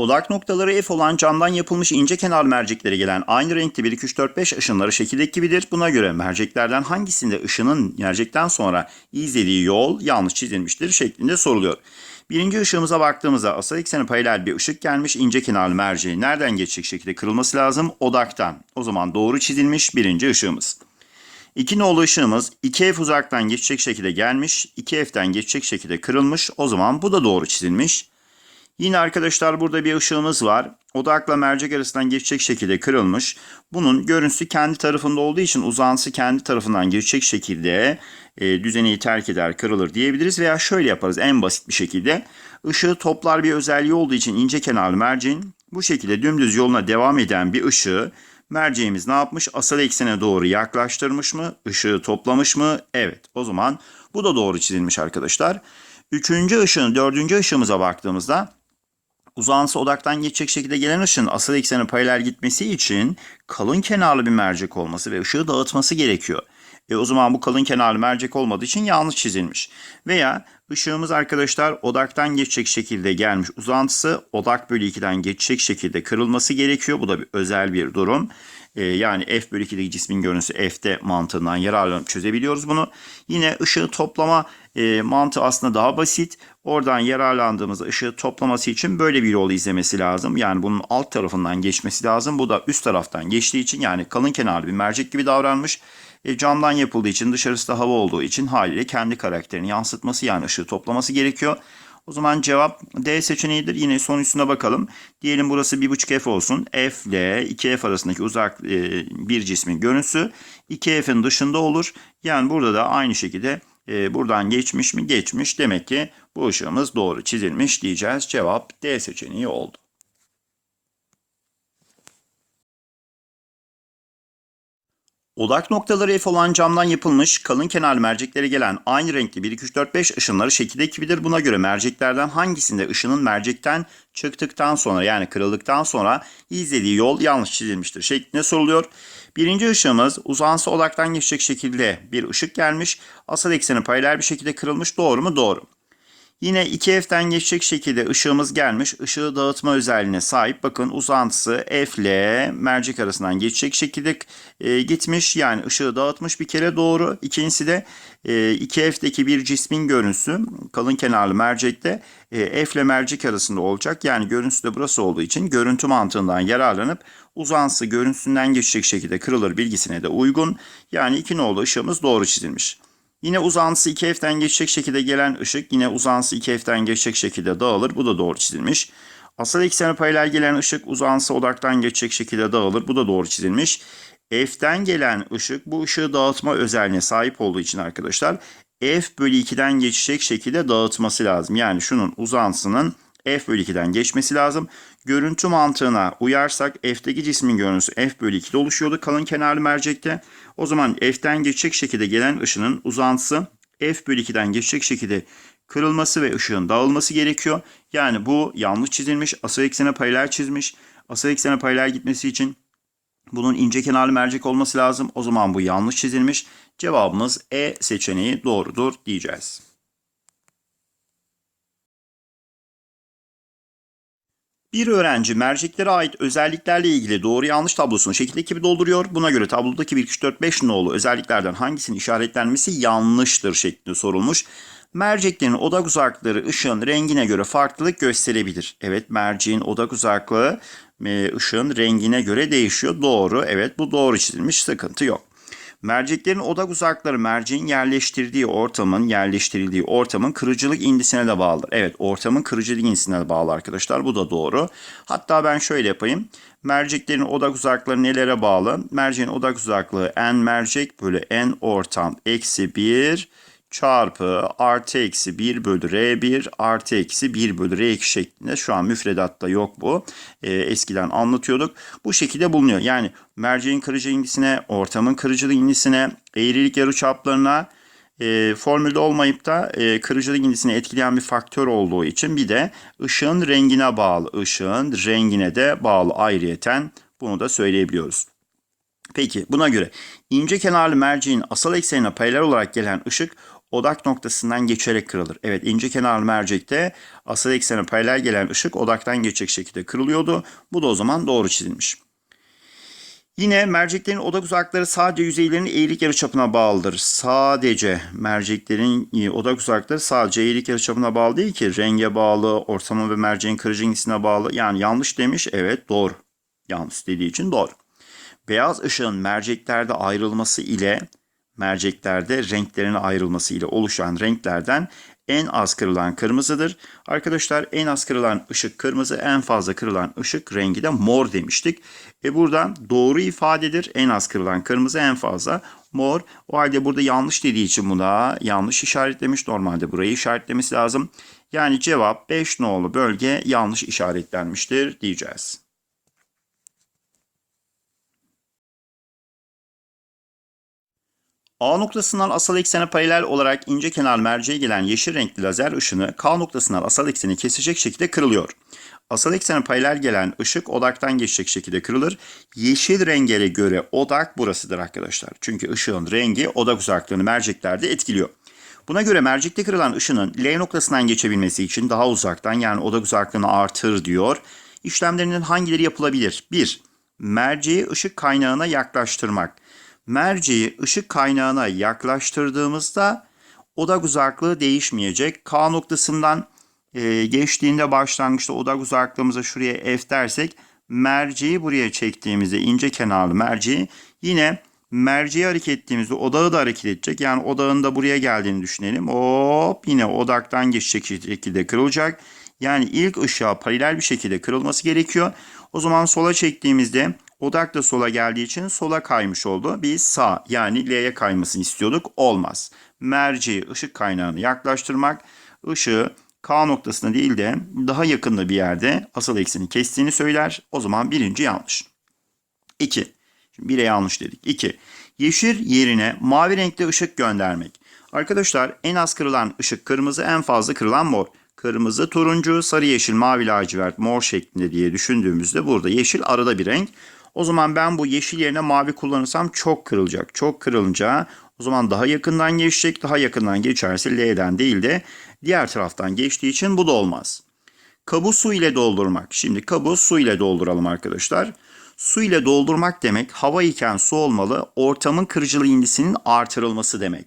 Odak noktaları F olan camdan yapılmış ince kenarlı merceklere gelen aynı renkte 1, 2, 3, 4, 5 ışınları şekildeki gibidir. Buna göre merceklerden hangisinde ışının mercekten sonra izlediği yol yanlış çizilmiştir şeklinde soruluyor. Birinci ışığımıza baktığımızda asal ekseni paralel bir ışık gelmiş ince kenarlı merceği nereden geçecek şekilde kırılması lazım? Odaktan. O zaman doğru çizilmiş birinci ışığımız. İki nolu ışığımız 2F uzaktan geçecek şekilde gelmiş, 2F'den geçecek şekilde kırılmış. O zaman bu da doğru çizilmiş. Yine arkadaşlar burada bir ışığımız var. Odakla mercek arasından geçecek şekilde kırılmış. Bunun görüntüsü kendi tarafında olduğu için uzantısı kendi tarafından geçecek şekilde e, düzeneyi terk eder, kırılır diyebiliriz. Veya şöyle yaparız en basit bir şekilde. Işığı toplar bir özelliği olduğu için ince kenarlı merceğin bu şekilde dümdüz yoluna devam eden bir ışığı merceğimiz ne yapmış? Asal eksene doğru yaklaştırmış mı? Işığı toplamış mı? Evet. O zaman bu da doğru çizilmiş arkadaşlar. Üçüncü ışığın dördüncü ışığımıza baktığımızda uzantısı odaktan geçecek şekilde gelen ışığın asal eksene paralel gitmesi için kalın kenarlı bir mercek olması ve ışığı dağıtması gerekiyor. E o zaman bu kalın kenarlı mercek olmadığı için yanlış çizilmiş. Veya ışığımız arkadaşlar odaktan geçecek şekilde gelmiş. Uzantısı odak bölü 2'den geçecek şekilde kırılması gerekiyor. Bu da bir özel bir durum. E, yani f bölü 2'deki cismin görüntüsü f'te mantığından yararlanıp çözebiliyoruz bunu. Yine ışığı toplama e, mantığı aslında daha basit. Oradan yararlandığımızda ışığı toplaması için böyle bir yol izlemesi lazım. Yani bunun alt tarafından geçmesi lazım. Bu da üst taraftan geçtiği için yani kalın kenarlı bir mercek gibi davranmış. E, camdan yapıldığı için dışarısı da hava olduğu için haliyle kendi karakterini yansıtması yani ışığı toplaması gerekiyor. O zaman cevap D seçeneğidir. Yine son üstüne bakalım. Diyelim burası 1.5 F olsun. F ile 2F arasındaki uzak e, bir cismin görüntüsü 2F'in dışında olur. Yani burada da aynı şekilde e, buradan geçmiş mi? Geçmiş. Demek ki bu ışığımız doğru çizilmiş diyeceğiz. Cevap D seçeneği oldu. Odak noktaları F olan camdan yapılmış kalın kenarlı merceklere gelen aynı renkli 1, 2, 3, 4, 5 ışınları şekilde gibidir. Buna göre merceklerden hangisinde ışının mercekten çıktıktan sonra yani kırıldıktan sonra izlediği yol yanlış çizilmiştir şeklinde soruluyor. Birinci ışığımız uzantısı odaktan geçecek şekilde bir ışık gelmiş. Asal ekseni paralel bir şekilde kırılmış. Doğru mu? Doğru. Yine 2F'den geçecek şekilde ışığımız gelmiş. Işığı dağıtma özelliğine sahip. Bakın uzantısı F ile mercek arasından geçecek şekilde e, gitmiş. Yani ışığı dağıtmış bir kere doğru. İkincisi de e, 2F'deki bir cismin görüntüsü kalın kenarlı mercekte e, F ile mercek arasında olacak. Yani görüntüsü de burası olduğu için görüntü mantığından yararlanıp uzantısı görüntüsünden geçecek şekilde kırılır bilgisine de uygun. Yani iki nolu ışığımız doğru çizilmiş. Yine uzantısı 2F'den geçecek şekilde gelen ışık yine uzantısı 2F'den geçecek şekilde dağılır. Bu da doğru çizilmiş. Asal eksene paralel gelen ışık uzantısı odaktan geçecek şekilde dağılır. Bu da doğru çizilmiş. F'den gelen ışık bu ışığı dağıtma özelliğine sahip olduğu için arkadaşlar F bölü 2'den geçecek şekilde dağıtması lazım. Yani şunun uzantısının F bölü 2'den geçmesi lazım. Görüntü mantığına uyarsak F'deki cismin görüntüsü F bölü 2'de oluşuyordu kalın kenarlı mercekte. O zaman F'den geçecek şekilde gelen ışının uzantısı F bölü 2'den geçecek şekilde kırılması ve ışığın dağılması gerekiyor. Yani bu yanlış çizilmiş. Asal eksene paralel çizmiş. Asal eksene paralel gitmesi için bunun ince kenarlı mercek olması lazım. O zaman bu yanlış çizilmiş. Cevabımız E seçeneği doğrudur diyeceğiz. Bir öğrenci merceklere ait özelliklerle ilgili doğru yanlış tablosunu şekildeki gibi dolduruyor. Buna göre tablodaki 1, 2, 3, 4, 5 nolu özelliklerden hangisinin işaretlenmesi yanlıştır şeklinde sorulmuş. Merceklerin odak uzaklıkları ışığın rengine göre farklılık gösterebilir. Evet merceğin odak uzaklığı e, ışığın rengine göre değişiyor. Doğru evet bu doğru çizilmiş sıkıntı yok. Merceklerin odak uzakları merceğin yerleştirdiği ortamın, yerleştirildiği ortamın kırıcılık indisine de bağlıdır. Evet, ortamın kırıcılık indisine de bağlı arkadaşlar. Bu da doğru. Hatta ben şöyle yapayım. Merceklerin odak uzaklıkları nelere bağlı? Merceğin odak uzaklığı n mercek bölü n ortam eksi 1 çarpı artı eksi 1 bölü R1 artı eksi 1 bölü R2 şeklinde şu an müfredatta yok bu. E, eskiden anlatıyorduk. Bu şekilde bulunuyor. Yani merceğin kırıcı indisine, ortamın kırıcılık indisine, eğrilik yarıçaplarına e, formülde olmayıp da e, kırıcılık indisini etkileyen bir faktör olduğu için bir de ışığın rengine bağlı. Işığın rengine de bağlı ayrıyeten bunu da söyleyebiliyoruz. Peki buna göre ince kenarlı merceğin asal eksenine paralel olarak gelen ışık odak noktasından geçerek kırılır. Evet ince kenarlı mercekte asal eksene paralel gelen ışık odaktan geçecek şekilde kırılıyordu. Bu da o zaman doğru çizilmiş. Yine merceklerin odak uzakları sadece yüzeylerin eğilik yarıçapına bağlıdır. Sadece merceklerin e, odak uzakları sadece eğilik yarıçapına bağlı değil ki renge bağlı, ortama ve merceğin kırıcı ingisine bağlı. Yani yanlış demiş. Evet doğru. Yanlış dediği için doğru. Beyaz ışığın merceklerde ayrılması ile merceklerde renklerine ayrılması ile oluşan renklerden en az kırılan kırmızıdır. Arkadaşlar en az kırılan ışık kırmızı, en fazla kırılan ışık rengi de mor demiştik. E buradan doğru ifadedir. En az kırılan kırmızı, en fazla mor. O halde burada yanlış dediği için buna yanlış işaretlemiş. Normalde burayı işaretlemesi lazım. Yani cevap 5 nolu bölge yanlış işaretlenmiştir diyeceğiz. A noktasından asal eksene paralel olarak ince kenar merceğe gelen yeşil renkli lazer ışını K noktasından asal ekseni kesecek şekilde kırılıyor. Asal eksene paralel gelen ışık odaktan geçecek şekilde kırılır. Yeşil rengere göre odak burasıdır arkadaşlar. Çünkü ışığın rengi odak uzaklığını merceklerde etkiliyor. Buna göre mercekte kırılan ışının L noktasından geçebilmesi için daha uzaktan yani odak uzaklığını artır diyor. İşlemlerinin hangileri yapılabilir? 1. Merceği ışık kaynağına yaklaştırmak merceği ışık kaynağına yaklaştırdığımızda odak uzaklığı değişmeyecek. K noktasından e, geçtiğinde başlangıçta odak uzaklığımıza şuraya F dersek merceği buraya çektiğimizde ince kenarlı merceği yine merceği hareket ettiğimizde odağı da hareket edecek. Yani odağın da buraya geldiğini düşünelim. Hop yine odaktan geçecek şekilde kırılacak. Yani ilk ışığa paralel bir şekilde kırılması gerekiyor. O zaman sola çektiğimizde Odak da sola geldiği için sola kaymış oldu. Biz sağ yani L'ye kaymasını istiyorduk. Olmaz. Merceği ışık kaynağını yaklaştırmak ışığı K noktasına değil de daha yakında bir yerde asal ekseni kestiğini söyler. O zaman birinci yanlış. 2. Şimdi bire yanlış dedik. 2. Yeşil yerine mavi renkli ışık göndermek. Arkadaşlar en az kırılan ışık kırmızı, en fazla kırılan mor. Kırmızı, turuncu, sarı, yeşil, mavi, lacivert, mor şeklinde diye düşündüğümüzde burada yeşil arada bir renk. O zaman ben bu yeşil yerine mavi kullanırsam çok kırılacak. Çok kırılınca o zaman daha yakından geçecek. Daha yakından geçerse L'den değil de diğer taraftan geçtiği için bu da olmaz. Kabı su ile doldurmak. Şimdi kabı su ile dolduralım arkadaşlar. Su ile doldurmak demek hava iken su olmalı. Ortamın kırıcılığı indisinin artırılması demek.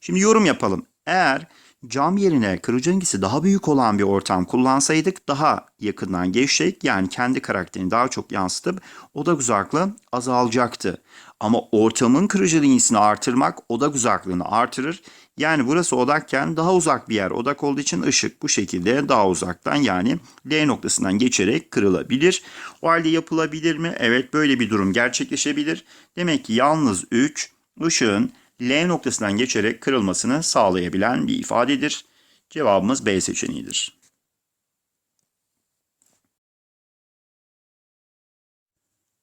Şimdi yorum yapalım. Eğer cam yerine kırıcı indisi daha büyük olan bir ortam kullansaydık daha yakından geçecek yani kendi karakterini daha çok yansıtıp odak uzaklığı azalacaktı. Ama ortamın kırıcı indisini artırmak odak uzaklığını artırır. Yani burası odakken daha uzak bir yer odak olduğu için ışık bu şekilde daha uzaktan yani L noktasından geçerek kırılabilir. O halde yapılabilir mi? Evet böyle bir durum gerçekleşebilir. Demek ki yalnız 3 ışığın L noktasından geçerek kırılmasını sağlayabilen bir ifadedir. Cevabımız B seçeneğidir.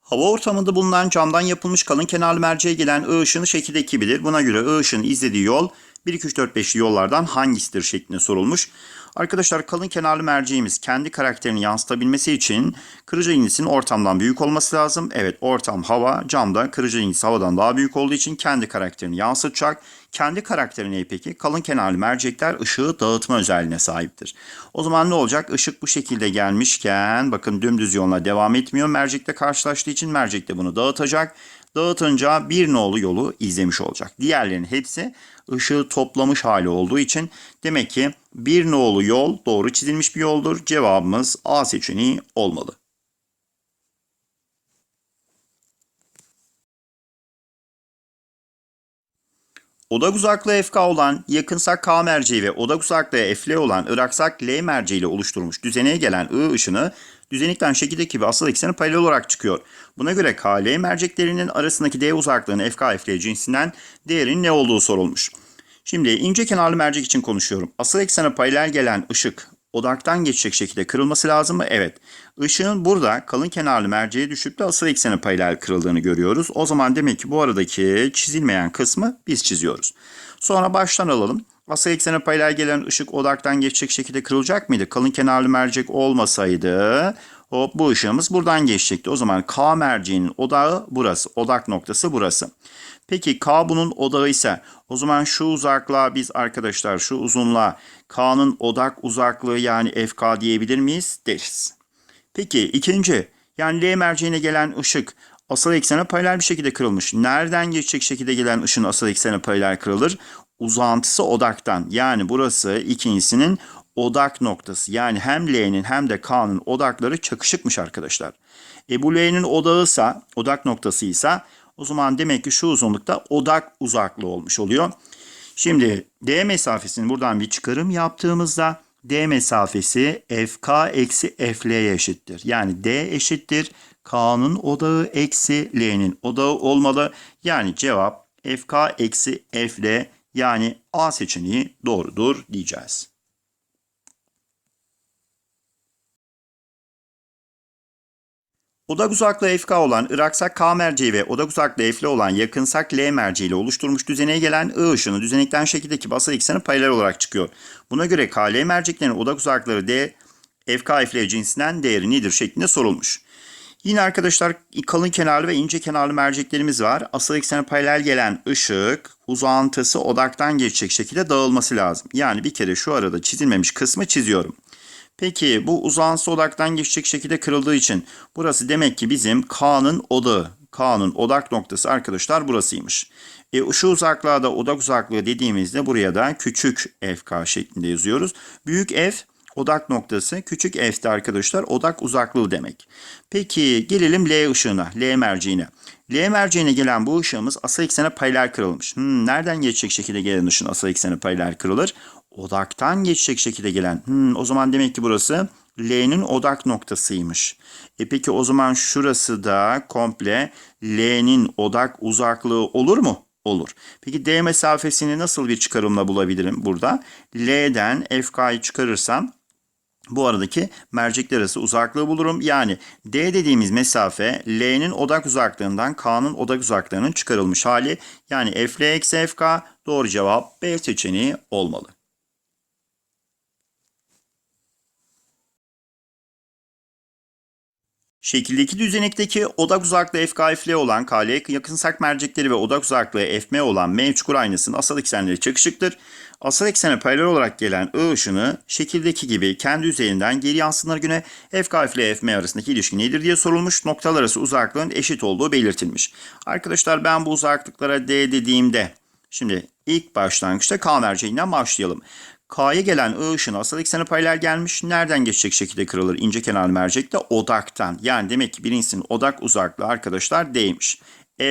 Hava ortamında bulunan camdan yapılmış kalın kenarlı merceğe gelen I ışını şekilde 2 bilir. Buna göre I ışığın izlediği yol 1, 2, 3, 4, 5'li yollardan hangisidir şeklinde sorulmuş. Arkadaşlar kalın kenarlı merceğimiz kendi karakterini yansıtabilmesi için kırıcı indisinin ortamdan büyük olması lazım. Evet ortam hava, camda kırıcı indisi havadan daha büyük olduğu için kendi karakterini yansıtacak. Kendi karakteri ne peki? Kalın kenarlı mercekler ışığı dağıtma özelliğine sahiptir. O zaman ne olacak? Işık bu şekilde gelmişken bakın dümdüz yoluna devam etmiyor. Mercekle karşılaştığı için mercek de bunu dağıtacak dağıtınca bir nolu yolu izlemiş olacak. Diğerlerinin hepsi ışığı toplamış hali olduğu için demek ki bir nolu yol doğru çizilmiş bir yoldur. Cevabımız A seçeneği olmalı. Odak uzaklığı FK olan yakınsak K merceği ve odak uzaklığı FL olan ıraksak L merceği ile oluşturmuş düzeneye gelen I ışını düzenikten şekildeki gibi asıl ekseni paralel olarak çıkıyor. Buna göre KL merceklerinin arasındaki D uzaklığının FK FL cinsinden değerin ne olduğu sorulmuş. Şimdi ince kenarlı mercek için konuşuyorum. Asıl eksene paralel gelen ışık odaktan geçecek şekilde kırılması lazım mı? Evet. Işığın burada kalın kenarlı merceğe düşüp de asıl eksene paralel kırıldığını görüyoruz. O zaman demek ki bu aradaki çizilmeyen kısmı biz çiziyoruz. Sonra baştan alalım. Asıl eksene paralel gelen ışık odaktan geçecek şekilde kırılacak mıydı? Kalın kenarlı mercek olmasaydı Hop bu ışığımız buradan geçecekti. O zaman K merceğinin odağı burası. Odak noktası burası. Peki K bunun odağı ise o zaman şu uzaklığa biz arkadaşlar şu uzunluğa K'nın odak uzaklığı yani FK diyebilir miyiz? Deriz. Peki ikinci yani L merceğine gelen ışık asal eksene paralel bir şekilde kırılmış. Nereden geçecek şekilde gelen ışığın asal eksene paralel kırılır? Uzantısı odaktan. Yani burası ikincisinin odak noktası. Yani hem L'nin hem de K'nın odakları çakışıkmış arkadaşlar. E bu L'nin odağıysa, odak noktasıysa o zaman demek ki şu uzunlukta odak uzaklığı olmuş oluyor. Şimdi D mesafesini buradan bir çıkarım yaptığımızda D mesafesi FK eksi FL'ye eşittir. Yani D eşittir K'nın odağı eksi L'nin odağı olmalı. Yani cevap FK eksi FL yani A seçeneği doğrudur diyeceğiz. Odak uzaklığı FK olan Iraksak K merceği ve odak uzaklığı F'le olan yakınsak L merceği ile oluşturmuş düzeneye gelen I ışını düzenekten şekildeki basal ekseni paralel olarak çıkıyor. Buna göre KL merceklerinin odak uzaklığı D, FK Fl cinsinden değeri nedir şeklinde sorulmuş. Yine arkadaşlar kalın kenarlı ve ince kenarlı merceklerimiz var. Asal eksene paralel gelen ışık uzantısı odaktan geçecek şekilde dağılması lazım. Yani bir kere şu arada çizilmemiş kısmı çiziyorum. Peki bu uzantısı odaktan geçecek şekilde kırıldığı için burası demek ki bizim K'nın odağı. K'nın odak noktası arkadaşlar burasıymış. E, şu uzaklığa da odak uzaklığı dediğimizde buraya da küçük FK şeklinde yazıyoruz. Büyük F odak noktası, küçük F'de arkadaşlar odak uzaklığı demek. Peki gelelim L ışığına, L merceğine. L merceğine gelen bu ışığımız asal eksene paralel kırılmış. Hmm, nereden geçecek şekilde gelen ışın asal eksene paralel kırılır? Odaktan geçecek şekilde gelen. Hmm, o zaman demek ki burası L'nin odak noktasıymış. E peki o zaman şurası da komple L'nin odak uzaklığı olur mu? Olur. Peki D mesafesini nasıl bir çıkarımla bulabilirim burada? L'den FK'yı çıkarırsam bu aradaki mercekler arası uzaklığı bulurum. Yani D dediğimiz mesafe L'nin odak uzaklığından K'nın odak uzaklığının çıkarılmış hali. Yani FL eksi FK doğru cevap B seçeneği olmalı. Şekildeki düzenekteki odak uzaklığı FKFL olan KL yakınsak mercekleri ve odak uzaklığı FM olan M çukur aynasının asal eksenleri çakışıktır. Asal eksene paralel olarak gelen I ışını şekildeki gibi kendi üzerinden geri yansınır güne FKFL FM arasındaki ilişki nedir diye sorulmuş. Noktalar arası uzaklığın eşit olduğu belirtilmiş. Arkadaşlar ben bu uzaklıklara D dediğimde şimdi ilk başlangıçta K merceğinden başlayalım. K'ya gelen I ışını asal eksene paralel gelmiş. Nereden geçecek şekilde kırılır? İnce kenarlı mercekte odaktan. Yani demek ki birincisinin odak uzaklığı arkadaşlar D'ymiş.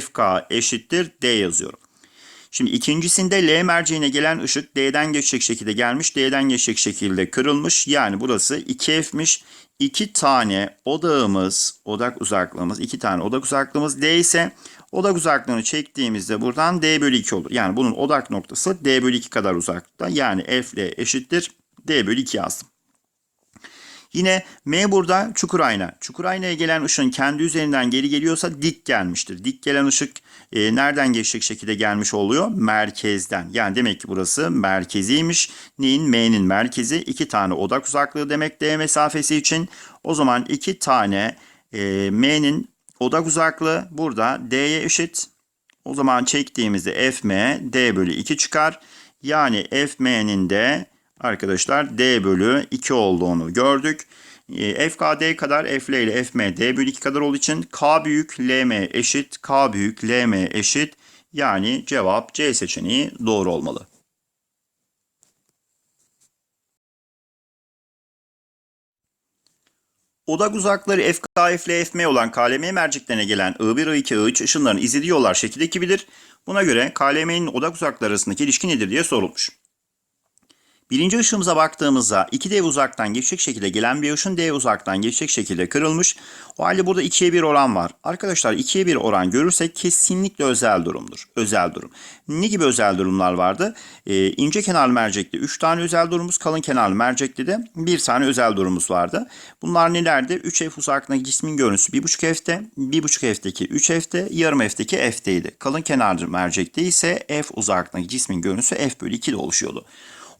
FK eşittir D yazıyorum. Şimdi ikincisinde L merceğine gelen ışık D'den geçecek şekilde gelmiş. D'den geçecek şekilde kırılmış. Yani burası 2F'miş. İki tane odağımız, odak uzaklığımız, iki tane odak uzaklığımız D ise odak uzaklığını çektiğimizde buradan D bölü 2 olur. Yani bunun odak noktası D bölü 2 kadar uzakta. Yani F ile eşittir D bölü 2 yazdım. Yine M burada çukur ayna. Çukur aynaya gelen ışın kendi üzerinden geri geliyorsa dik gelmiştir. Dik gelen ışık e, nereden geçecek şekilde gelmiş oluyor? Merkezden. Yani demek ki burası merkeziymiş. Neyin? M'nin merkezi. iki tane odak uzaklığı demek D mesafesi için. O zaman iki tane e, M'nin odak uzaklığı burada D'ye eşit. O zaman çektiğimizde FM D bölü 2 çıkar. Yani FM'nin de arkadaşlar D bölü 2 olduğunu gördük. E, FKD kadar FL ile FM D bölü 2 kadar olduğu için K büyük LM eşit K büyük LM eşit yani cevap C seçeneği doğru olmalı. Odak uzakları FK, FL, FM olan KLM merceklerine gelen I1, I2, I3 ışınların izlediği yollar şekil ekibidir. Buna göre KLM'nin odak uzaklığı arasındaki ilişki nedir diye sorulmuş. Birinci ışığımıza baktığımızda 2 D uzaktan geçecek şekilde gelen bir ışın D uzaktan geçecek şekilde kırılmış. O halde burada 2'ye 1 oran var. Arkadaşlar 2'ye 1 oran görürsek kesinlikle özel durumdur. Özel durum. Ne gibi özel durumlar vardı? Ee, ince kenarlı mercekte 3 tane özel durumumuz, kalın kenarlı mercekte de 1 tane özel durumumuz vardı. Bunlar nelerdi? 3F uzaklığındaki cismin görüntüsü 1.5 F'te, 1.5 F'teki 3 F'te, yarım F'teki F'teydi. Kalın kenarlı mercekte ise F uzaklığındaki cismin görüntüsü F bölü 2'de oluşuyordu.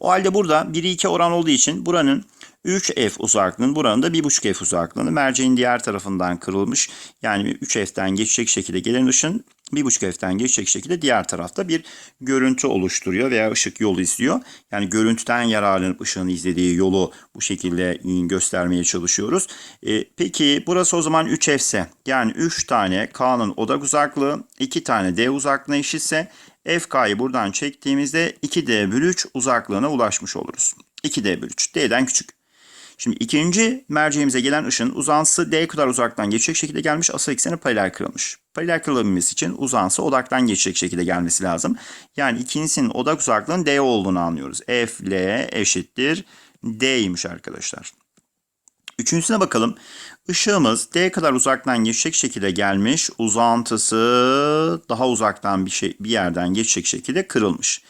O halde burada 1'i 2 oran olduğu için buranın 3F uzaklığının buranın da 1,5F uzaklığını merceğin diğer tarafından kırılmış. Yani 3F'den geçecek şekilde gelen ışın 1,5F'den geçecek şekilde diğer tarafta bir görüntü oluşturuyor veya ışık yolu izliyor. Yani görüntüden yararlanıp ışığın izlediği yolu bu şekilde göstermeye çalışıyoruz. E, peki burası o zaman 3F ise yani 3 tane K'nın odak uzaklığı 2 tane D uzaklığına eşitse FK'yı buradan çektiğimizde 2D bölü 3 uzaklığına ulaşmış oluruz. 2D bölü 3. D'den küçük. Şimdi ikinci merceğimize gelen ışın uzantısı D kadar uzaktan geçecek şekilde gelmiş. Asıl ekseni paralel kırılmış. Paralel kırılabilmesi için uzantısı odaktan geçecek şekilde gelmesi lazım. Yani ikincisinin odak uzaklığının D olduğunu anlıyoruz. F, L eşittir D'ymiş arkadaşlar. Üçüncüsüne bakalım. Işığımız D kadar uzaktan geçecek şekilde gelmiş. Uzantısı daha uzaktan bir şey bir yerden geçecek şekilde kırılmış.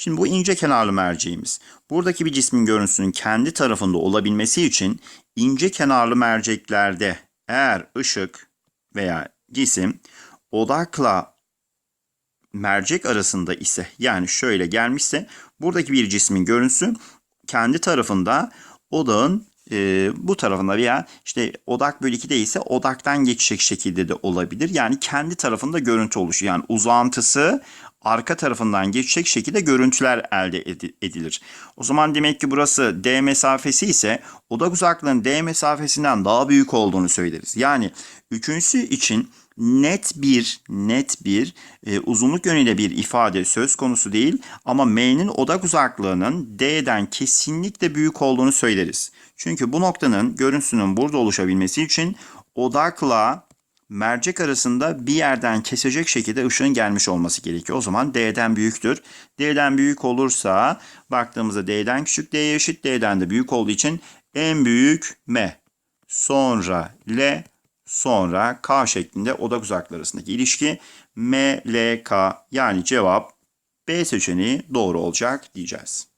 Şimdi bu ince kenarlı merceğimiz. Buradaki bir cismin görüntüsünün kendi tarafında olabilmesi için ince kenarlı merceklerde eğer ışık veya cisim odakla mercek arasında ise yani şöyle gelmişse buradaki bir cismin görüntüsü kendi tarafında odağın e, bu tarafında veya işte odak bölü 2'de ise odaktan geçecek şekilde de olabilir. Yani kendi tarafında görüntü oluşuyor. Yani uzantısı arka tarafından geçecek şekilde görüntüler elde edi- edilir. O zaman demek ki burası D mesafesi ise odak uzaklığının D mesafesinden daha büyük olduğunu söyleriz. Yani üçüncüsü için net bir net bir e, uzunluk yönüyle bir ifade söz konusu değil ama M'nin odak uzaklığının D'den kesinlikle büyük olduğunu söyleriz. Çünkü bu noktanın görüntüsünün burada oluşabilmesi için odakla mercek arasında bir yerden kesecek şekilde ışığın gelmiş olması gerekiyor. O zaman D'den büyüktür. D'den büyük olursa baktığımızda D'den küçük D'ye eşit D'den de büyük olduğu için en büyük M. Sonra L sonra K şeklinde odak uzaklığı arasındaki ilişki M, L, K yani cevap B seçeneği doğru olacak diyeceğiz.